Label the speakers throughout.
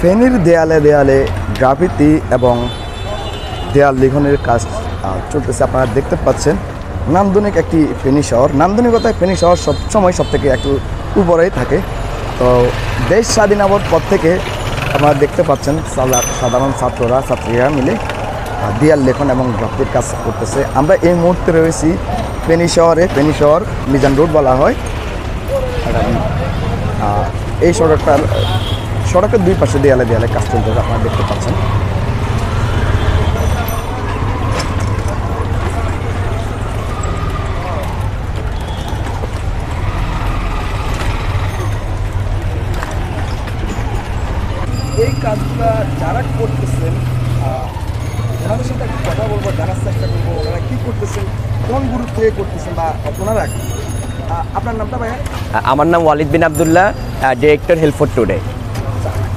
Speaker 1: ফেনীর দেয়ালে দেয়ালে গ্রাফিতি এবং দেয়াল লিখনের কাজ চলতেছে। আপনারা দেখতে পাচ্ছেন, নান্দনিক একটি ফেনী শহর। নান্দনিকতায় ফেনী শহর সবসময় সব থেকে একটু উপরেই থাকে। তো দেশ স্বাধীন হওয়ার পর থেকে আপনারা দেখতে পাচ্ছেন সাধারণ ছাত্ররা, ছাত্রীরা মিলে দেয়াল লেখন এবং গ্রাফিতির কাজ করতেছে। আমরা এই মুহূর্তে রয়েছি ফেনী শহরে। ফেনী শহর মিজান রোড বলা হয়। এই সড়কটার সড়কের দুই পাশে দেয়ালে দেয়ালে কাজ চলতেছে, আপনারা দেখতে পাচ্ছেন। এই কাজটা যারা করতেছেন ওনাদের সাথে একটু কথা বলব, জানার চেষ্টা করব, ওনারা কী করতেছেন, কোন গুরুত্বে করতেছেন বা ওনারা আপনার নামটা ভাইয়া?
Speaker 2: আমার নাম Walid bin Abdullah director help for today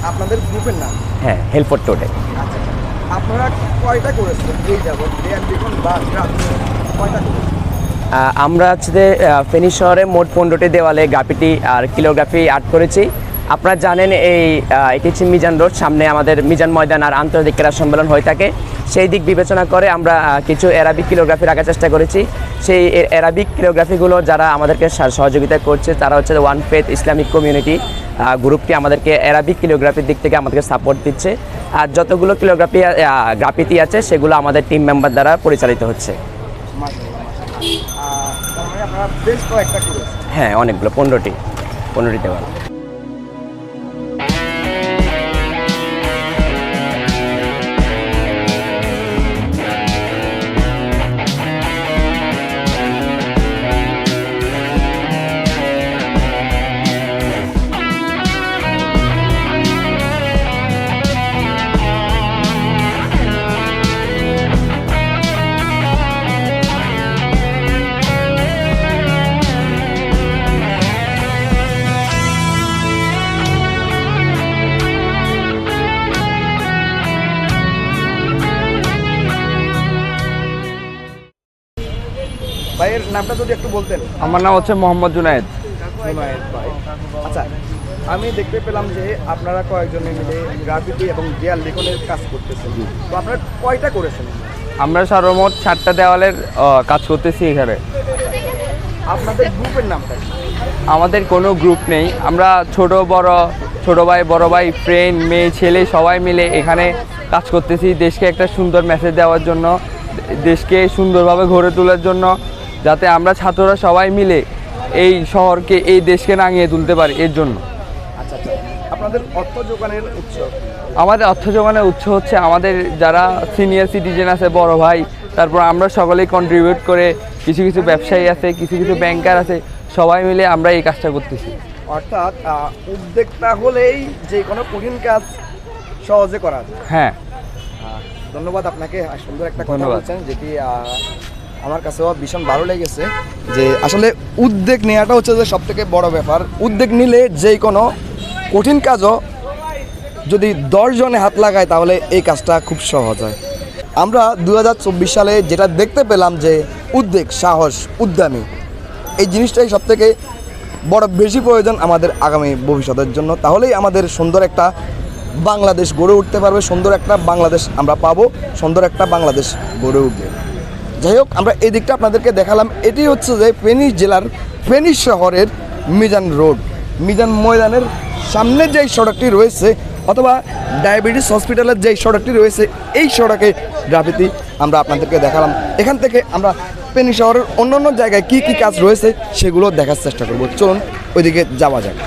Speaker 1: আপনাদের গ্রুপের নাম?
Speaker 2: হ্যাঁ হেল্প ফর টুডে
Speaker 1: আচ্ছা। আপনারা কয়টা করেছেন? এই যাবত দেয়াল দেখুন বা কয়টা করেছেন?
Speaker 2: আমরা হচ্ছে ফেনী শহরে মোট পনেরোটি দেওয়ালে গ্রাফিটি আর কিলোগ্রাফি আর্ট করেছি। আপনারা জানেন এই এটি হচ্ছে মিজান রোড সামনে আমাদের মিজান ময়দান আর আন্তর্জাতিক ক্রীড়া সম্মেলন হয়ে থাকে। সেই দিক বিবেচনা করে আমরা কিছু অ্যারাবিক কিলোগ্রাফি রাখার চেষ্টা করেছি। সেই অ্যারাবিক কিলোগ্রাফিগুলো যারা আমাদেরকে সহযোগিতা করছে তারা হচ্ছে ওয়ান ফেথ ইসলামিক কমিউনিটি গ্রুপটি আমাদেরকে অ্যারাবিক কিলোগ্রাফির দিক থেকে আমাদেরকে সাপোর্ট দিচ্ছে। আর যতগুলো কিলোগ্রাফি গ্রাফিতি আছে সেগুলো আমাদের টিম মেম্বার দ্বারা পরিচালিত হচ্ছে। হ্যাঁ অনেকগুলো পনেরোটি পনেরোটি দেওয়াল।
Speaker 1: ভাইয়ের নামটা যদি একটু বলতেন।
Speaker 3: আমার নাম হচ্ছে মোহাম্মদ জুনায়েদ।
Speaker 1: জুনায়েদ ভাই। আচ্ছা আমি দেখতে পেলাম যে আপনারা কয়েকজনে মিলে গ্রাফিতি এবং দেয়াল লিখনের কাজ করতেছেন। তো আপনারা কয়টা করেছেন?
Speaker 3: আমরা সর্বমোট চারটা দেওয়ালের কাজ করতেছি এখানে।
Speaker 1: আপনাদের গ্রুপের নামটা?
Speaker 3: আমাদের কোনো গ্রুপ নেই। আমরা ছোট বড় ছোট ভাই বড় ভাই ফ্রেন্ড মেয়ে ছেলে সবাই মিলে এখানে কাজ করতেছি। দেশকে একটা সুন্দর মেসেজ দেওয়ার জন্য দেশকে সুন্দরভাবে গড়ে তোলার জন্য। যাতে আমরা ছাত্ররা সবাই মিলে এই শহরকে এই দেশকে নাঙিয়ে তুলতে পারি এর জন্য।
Speaker 1: আচ্ছা আচ্ছা। আপনাদের অর্থ যোগানের উৎস?
Speaker 3: আমাদের অর্থ যোগানের উৎস হচ্ছে আমাদের যারা সিনিয়র সিটিজেন আছে বড় ভাই তারপর আমরা সকলেই কন্ট্রিবিউট করে কিছু কিছু ব্যবসায়ী আছে কিছু কিছু ব্যাংকার আছে সবাই মিলে আমরা এই কাজটা করতেছি।
Speaker 1: অর্থাৎ আহ, উদ্যোক্তা হলেই যে কোনো কঠিন কাজ সহজে করা যায়।
Speaker 3: হ্যাঁ।
Speaker 1: ধন্যবাদ আপনাকে। সুন্দর একটা কথা। বলছেন যেটি আমার কাছেও ভীষণ ভালো লেগেছে যে আসলে উদ্যোগ নেওয়াটা হচ্ছে যে সব থেকে বড় ব্যাপার। উদ্যোগ নিলে যে কোনো কঠিন কাজও যদি দশ জনে হাত লাগায় তাহলে এই কাজটা খুব সহজ হয়। আমরা দু হাজার চব্বিশ সালে যেটা দেখতে পেলাম যে উদ্যোগ সাহস, উদ্যমী, এই জিনিসটাই সব থেকে বড় বেশি প্রয়োজন আমাদের আগামী ভবিষ্যতের জন্য। তাহলেই আমাদের সুন্দর একটা বাংলাদেশ গড়ে উঠতে পারবে, সুন্দর একটা বাংলাদেশ আমরা পাবো, সুন্দর একটা বাংলাদেশ গড়ে উঠবে। যাই হোক, আমরা এই দিকটা আপনাদেরকে দেখালাম। এটি হচ্ছে যে ফেনী জেলার ফেনী শহরের মিজান রোড। মিজান ময়দানের সামনে যেই সড়কটি রয়েছে, অথবা ডায়াবেটিস হসপিটালের যেই সড়কটি রয়েছে, এই সড়কে গ্রাফিতি আমরা আপনাদেরকে দেখালাম। এখান থেকে আমরা ফেনী শহরের অন্য অন্য জায়গায় কী কী কাজ রয়েছে, সেগুলো দেখার চেষ্টা করব। চলুন, ওইদিকে যাওয়া যাক।